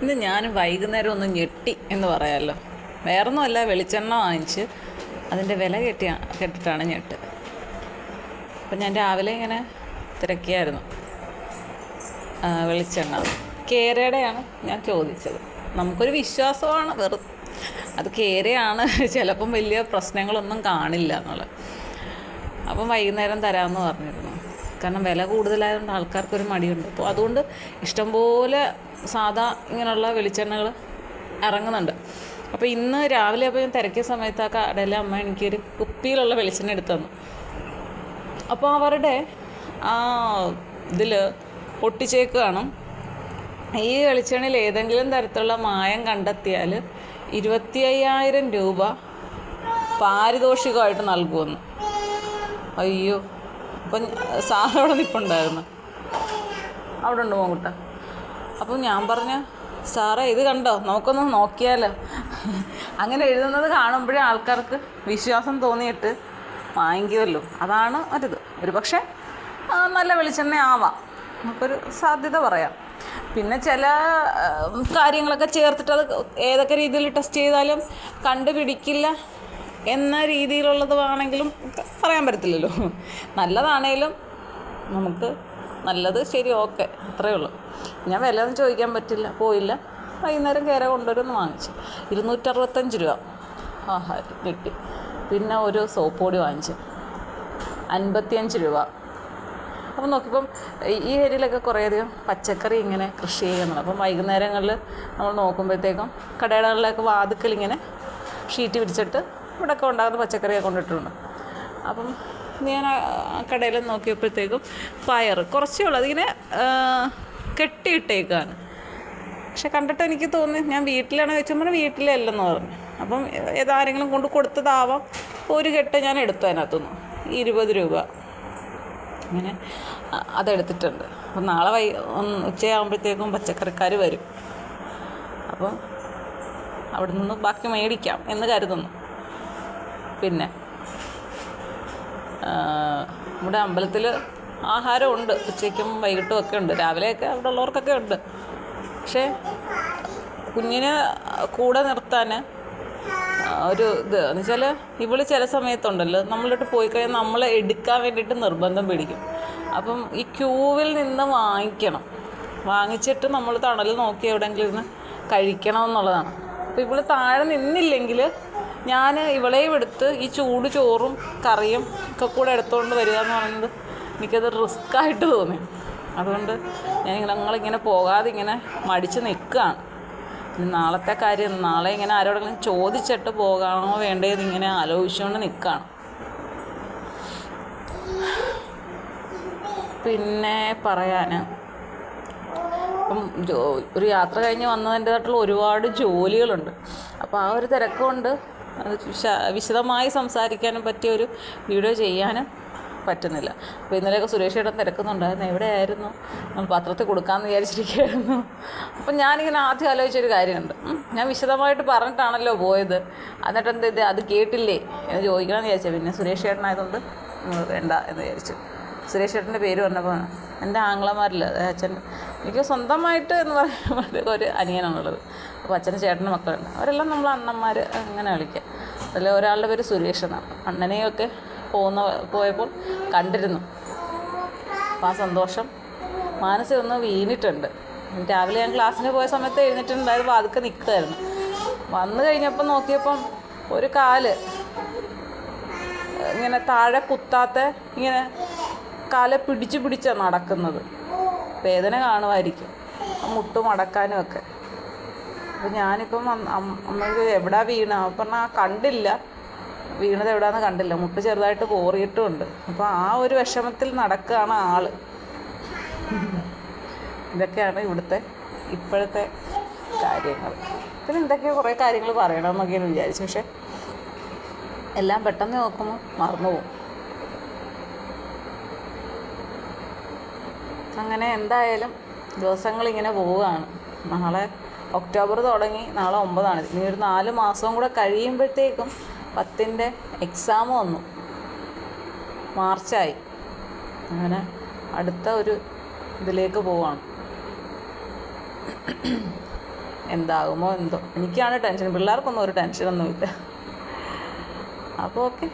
ഇന്ന് ഞാൻ വൈകുന്നേരം ഒന്ന് ഞെട്ടി എന്ന് പറയാമല്ലോ വേറൊന്നുമല്ല വെളിച്ചെണ്ണ വാങ്ങിച്ച് അതിന്റെ വില കെട്ടി കെട്ടിട്ടാണ് ഞെട്ട്. അപ്പം ഞാൻ രാവിലെ ഇങ്ങനെ തിരക്കിയായിരുന്നു. വെളിച്ചെണ്ണ. കേരയുടെയാണ് ഞാൻ ചോദിച്ചത്. നമുക്കൊരു വിശ്വാസമാണ് വെറു അത് കേരയാണ്. ചിലപ്പം വലിയ പ്രശ്നങ്ങളൊന്നും കാണില്ല എന്നുള്ളത്. അപ്പം വൈകുന്നേരം തരാമെന്ന് പറഞ്ഞിരുന്നു. കാരണം വില കൂടുതലായതുകൊണ്ട് ആൾക്കാർക്കൊരു മടിയുണ്ട്. അപ്പോൾ അതുകൊണ്ട് ഇഷ്ടംപോലെ സാധാ ഇങ്ങനെയുള്ള വെളിച്ചെണ്ണകൾ ഇറങ്ങുന്നുണ്ട്. അപ്പോൾ ഇന്ന് രാവിലെ അപ്പോൾ ഞാൻ തിരക്കിയ സമയത്ത് ആ കടയിലെ അമ്മ എനിക്കൊരു കുപ്പിയിലുള്ള വെളിച്ചെണ്ണ എടുത്തു തന്നു. അപ്പോൾ അവരുടെ ആ ഇതിൽ ഒട്ടിച്ചേക്ക് കാണും. ഈ വെളിച്ചെണ്ണയിൽ ഏതെങ്കിലും തരത്തിലുള്ള മായം കണ്ടെത്തിയാൽ ഇരുപത്തി അയ്യായിരം രൂപ പാരിതോഷികമായിട്ട് നൽകുമെന്ന്. അയ്യോ. അപ്പം സാറ് അവിടെ നിൽപ്പുണ്ടായിരുന്നു അവിടെ ഉണ്ട് മോങ്കുട്ട അപ്പം ഞാൻ പറഞ്ഞ സാറേ ഇത് കണ്ടോ? നമുക്കൊന്ന് നോക്കിയാലോ? അങ്ങനെ എഴുതുന്നത് കാണുമ്പോഴേ ആൾക്കാർക്ക് വിശ്വാസം തോന്നിയിട്ട് വാങ്ങിക്കുമല്ലോ. അതാണ് മറ്റത്. ഒരു പക്ഷേ നല്ല വെളിച്ചെണ്ണ ആവാം. നമുക്കൊരു സാധ്യത പറയാം. പിന്നെ ചില കാര്യങ്ങളൊക്കെ ചേർത്തിട്ട് അത് ഏതൊക്കെ രീതിയിൽ ടെസ്റ്റ് ചെയ്താലും കണ്ടുപിടിക്കില്ല. എന്ന രീതിയിലുള്ളത് ആണെങ്കിലും പറയാൻ പറ്റത്തില്ലല്ലോ. നല്ലതാണേലും നമുക്ക് നല്ലത് ശരി ഓക്കെ അത്രയേ ഉള്ളൂ. ഞാൻ വില ഒന്നും ചോദിക്കാൻ പറ്റില്ല പോയില്ല. വൈകുന്നേരം കയറി കൊണ്ടുവരുമെന്ന് വാങ്ങിച്ചു. ഇരുന്നൂറ്ററുപത്തഞ്ച് രൂപ. ആഹാ കിട്ടി. പിന്നെ ഒരു സോപ്പ് പൊടി വാങ്ങിച്ചു. അൻപത്തിയഞ്ച് രൂപ. അപ്പം നോക്കിയപ്പം ഈ- ഏരിയയിലൊക്കെ കുറേയധികം പച്ചക്കറി ഇങ്ങനെ കൃഷി ചെയ്യുന്നുണ്ട്. അപ്പം വൈകുന്നേരങ്ങളിൽ നമ്മൾ നോക്കുമ്പോഴത്തേക്കും കടകളിലൊക്കെ വാതുക്കൽ ഇങ്ങനെ ഷീറ്റ് വിരിച്ചിട്ട് ഇവിടെയൊക്കെ ഉണ്ടാകുന്ന പച്ചക്കറിയൊക്കെ കൊണ്ടിട്ടുണ്ട്. അപ്പം ഞാൻ കടയിൽ നോക്കിയപ്പോഴത്തേക്കും പയർ കുറച്ചേ ഉള്ളൂ. അതിങ്ങനെ കെട്ടിയിട്ടേക്കാണ്. പക്ഷെ കണ്ടിട്ട് എനിക്ക് തോന്നി ഞാൻ വീട്ടിലാണ് വെച്ചപ്പോൾ വീട്ടിലല്ലെന്ന് പറഞ്ഞു. അപ്പം ഏതാരെങ്കിലും കൊണ്ട് കൊടുത്തതാവാം. ഒരു കെട്ട് ഞാൻ എടുത്തു അതിനകത്തുനിന്ന്. ഇരുപത് രൂപ. അങ്ങനെ അതെടുത്തിട്ടുണ്ട്. അപ്പം നാളെ വൈ ഉച്ചയാകുമ്പോഴത്തേക്കും പച്ചക്കറിക്കാർ വരും. അപ്പം അവിടെ നിന്ന് ബാക്കി മേടിക്കാം എന്ന് കരുതുന്നു. പിന്നെ നമ്മുടെ അമ്പലത്തിൽ ആഹാരമുണ്ട്. ഉച്ചയ്ക്കും വൈകിട്ടും ഒക്കെ ഉണ്ട്. രാവിലെയൊക്കെ അവിടെ ഉള്ളവർക്കൊക്കെ ഉണ്ട്. പക്ഷേ കുഞ്ഞിനെ കൂടെ നിർത്താൻ ഒരു ഇത് എന്ന് വെച്ചാൽ ഇവൾ ചില സമയത്തുണ്ടല്ലോ നമ്മളിട്ട് പോയി കഴിഞ്ഞാൽ നമ്മളെ എടുക്കാൻ വേണ്ടിയിട്ട് നിർബന്ധം പിടിക്കും. അപ്പം ഈ ക്യൂവിൽ നിന്ന് വാങ്ങിക്കണം. വാങ്ങിച്ചിട്ട് നമ്മൾ തണൽ നോക്കി എവിടെയെങ്കിലും ഇരുന്ന് കഴിക്കണം എന്നുള്ളതാണ്. അപ്പോൾ ഇവൾ താഴെ നിന്നില്ലെങ്കിൽ ഞാൻ ഇവളെയും എടുത്ത് ഈ ചൂട് ചോറും കറിയും ഒക്കെ കൂടെ എടുത്തുകൊണ്ട് വരിക എന്ന് പറയുന്നത് എനിക്കത് റിസ്ക് ആയിട്ട് തോന്നി. അതുകൊണ്ട് ഞാൻ ഞങ്ങളിങ്ങനെ പോകാതെ ഇങ്ങനെ മടിച്ച് നിൽക്കുകയാണ്. നാളത്തെ കാര്യം നാളെ ഇങ്ങനെ ആരോടെങ്കിലും ചോദിച്ചിട്ട് പോകാമോ വേണ്ടേന്ന് ഇങ്ങനെ ആലോചിച്ചുകൊണ്ട് നിൽക്കുകയാണ്. പിന്നെ പറയാൻ ഒരു യാത്ര കഴിഞ്ഞ് വന്നതിന്റെതായിട്ടുള്ള ഒരുപാട് ജോലികളുണ്ട്. അപ്പോൾ ആ ഒരു തിരക്കുകൊണ്ട് അത് വിശദമായി സംസാരിക്കാനും പറ്റിയ ഒരു വീഡിയോ ചെയ്യാനും പറ്റുന്നില്ല. അപ്പോൾ ഇന്നലെയൊക്കെ സുരേഷ് ഏട്ടൻ തിരക്കുന്നുണ്ടായിരുന്നു. എവിടെയായിരുന്നു? നമ്മൾ പത്രത്തിൽ കൊടുക്കാമെന്ന് വിചാരിച്ചിരിക്കുകയായിരുന്നു. അപ്പം ഞാനിങ്ങനെ ആദ്യം ആലോചിച്ചൊരു കാര്യമുണ്ട്. ഞാൻ വിശദമായിട്ട് പറഞ്ഞിട്ടാണല്ലോ പോയത്. എന്നിട്ട് എന്ത് ഇത്? അത് കേട്ടില്ലേ? എന്ന് ചോദിക്കണമെന്ന് വിചാരിച്ചത് പിന്നെ സുരേഷ് ചേട്ടനായതുകൊണ്ട് വേണ്ട എന്ന് വിചാരിച്ചു. സുരേഷ് ചേട്ടന്റെ പേര് പറഞ്ഞപ്പോൾ എന്റെ ആങ്ങളമാരിൽ അച്ഛൻ എനിക്ക് സ്വന്തമായിട്ട് എന്ന് പറയുമ്പോൾ ഒരു അനിയനാണുള്ളത് അപ്പോൾ അച്ഛൻ ചേട്ടന്റെ മക്കളുണ്ട്. അവരെല്ലാം നമ്മൾ അണ്ണന്മാർ അങ്ങനെ വിളിക്കുക അതിൽ ഒരാളുടെ പേര് സുരേഷ് എന്നാണ്. അണ്ണനെയൊക്കെ പോകുന്ന പോയപ്പോൾ കണ്ടിരുന്നു. അപ്പോൾ ആ സന്തോഷം മാനസിക ഒന്ന് വീണിട്ടുണ്ട്. രാവിലെ ഞാൻ ക്ലാസ്സിന് പോയ സമയത്ത് എഴുന്നേറ്റുണ്ടായിരുന്നു അതൊക്കെ നിൽക്കുമായിരുന്നു വന്നു കഴിഞ്ഞപ്പോൾ നോക്കിയപ്പം ഒരു കാൽ ഇങ്ങനെ താഴെ കുത്താത്ത ഇങ്ങനെ കാലെ പിടിച്ച് പിടിച്ചാണ് നടക്കുന്നത്. വേദന കാണുമായിരിക്കും മുട്ടും മടക്കാനും ഒക്കെ. അപ്പോൾ ഞാനിപ്പം അമ്മ- അമ്മ- അമ്മയ്ക്ക് എവിടാ വീണ? അപ്പം പറഞ്ഞാൽ കണ്ടില്ല. വീണത് എവിടാന്ന് കണ്ടില്ല. മുട്ട് ചെറുതായിട്ട് കോറിയിട്ടുമുണ്ട്. അപ്പോൾ ആ ഒരു വിഷമത്തിൽ നടക്കുകയാണ് ആൾ. ഇതൊക്കെയാണ് ഇവിടുത്തെ ഇപ്പോഴത്തെ കാര്യങ്ങൾ. പിന്നെ എന്തൊക്കെയോ കുറേ കാര്യങ്ങൾ പറയണമെന്നൊക്കെയാണ് വിചാരിച്ചു. പക്ഷെ എല്ലാം പെട്ടെന്ന് നോക്കുമ്പോൾ മറന്നുപോകും. അങ്ങനെ എന്തായാലും ദിവസങ്ങൾ ഇങ്ങനെ പോവുകയാണ്. നാളെ ഒക്ടോബർ തുടങ്ങി നാളെ ഒമ്പതാണ്. ഇനി ഒരു നാല് മാസവും കൂടെ കഴിയുമ്പോഴത്തേക്കും പത്തിന്റെ എക്സാം വന്നു. മാർച്ചായി. അങ്ങനെ അടുത്ത ഒരു ഇതിലേക്ക് പോവാണ്. എന്താകുമോ എന്തോ. എനിക്കാണ് ടെൻഷൻ. പിള്ളേർക്കൊന്നും ഒരു ടെൻഷനൊന്നുമില്ല. അപ്പോൾ ഓക്കെ.